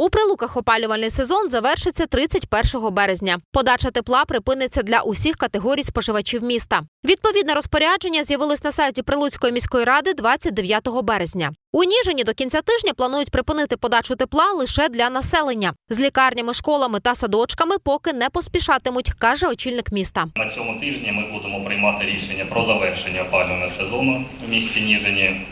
У прилуках опалювальний сезон завершиться 31 березня. Подача тепла припиниться для усіх категорій споживачів міста. Відповідне розпорядження з'явилось на сайті Прилуцької міської ради 29 березня. У Ніжині до кінця тижня планують припинити подачу тепла лише для населення. З лікарнями, школами та садочками поки не поспішатимуть, каже очільник міста. На цьому тижні ми будемо приймати рішення про завершення опалювального сезону в місті Ніжині.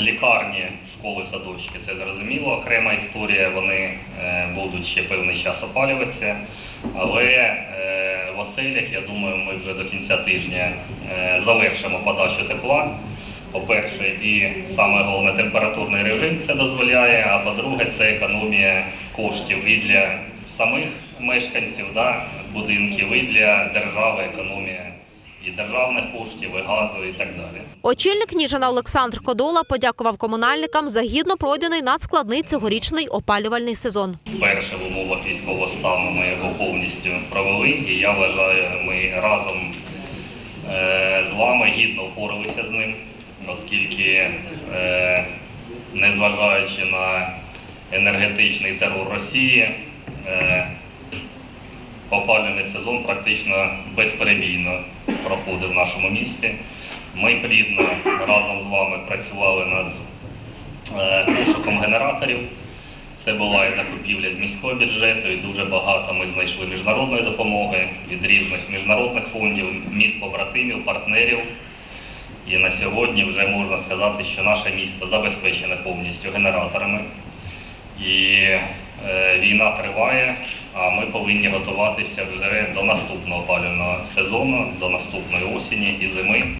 Лікарні, школи, садочки це зрозуміло, окрема історія. Вони е, будуть ще певний час опалюватися. Але е, в оселях, я думаю, ми вже до кінця тижня е, завершимо подачу тепла. По-перше, і саме головне температурний режим це дозволяє. А по-друге, це економія коштів і для самих мешканців да, будинків, і для держави економія і державних коштів, і газу, і так далі. Очільник Ніжина Олександр Кодола подякував комунальникам за гідно пройдений надскладний цьогорічний опалювальний сезон. Вперше в умовах військового стану ми його повністю провели, і я вважаю, ми разом е, з вами гідно впоралися з ним, оскільки, е, незважаючи на енергетичний терор Росії, е, опалювальний сезон практично безперебійно проходив в нашому місті. Ми плідно разом з вами працювали над е, пошуком генераторів. Це була і закупівля з міського бюджету, і дуже багато ми знайшли міжнародної допомоги від різних міжнародних фондів, міст побратимів, партнерів. І на сьогодні вже можна сказати, що наше місто забезпечене повністю генераторами. І е, війна триває, повинні готуватися вже до наступного опалювального сезону, до наступної осені і зими.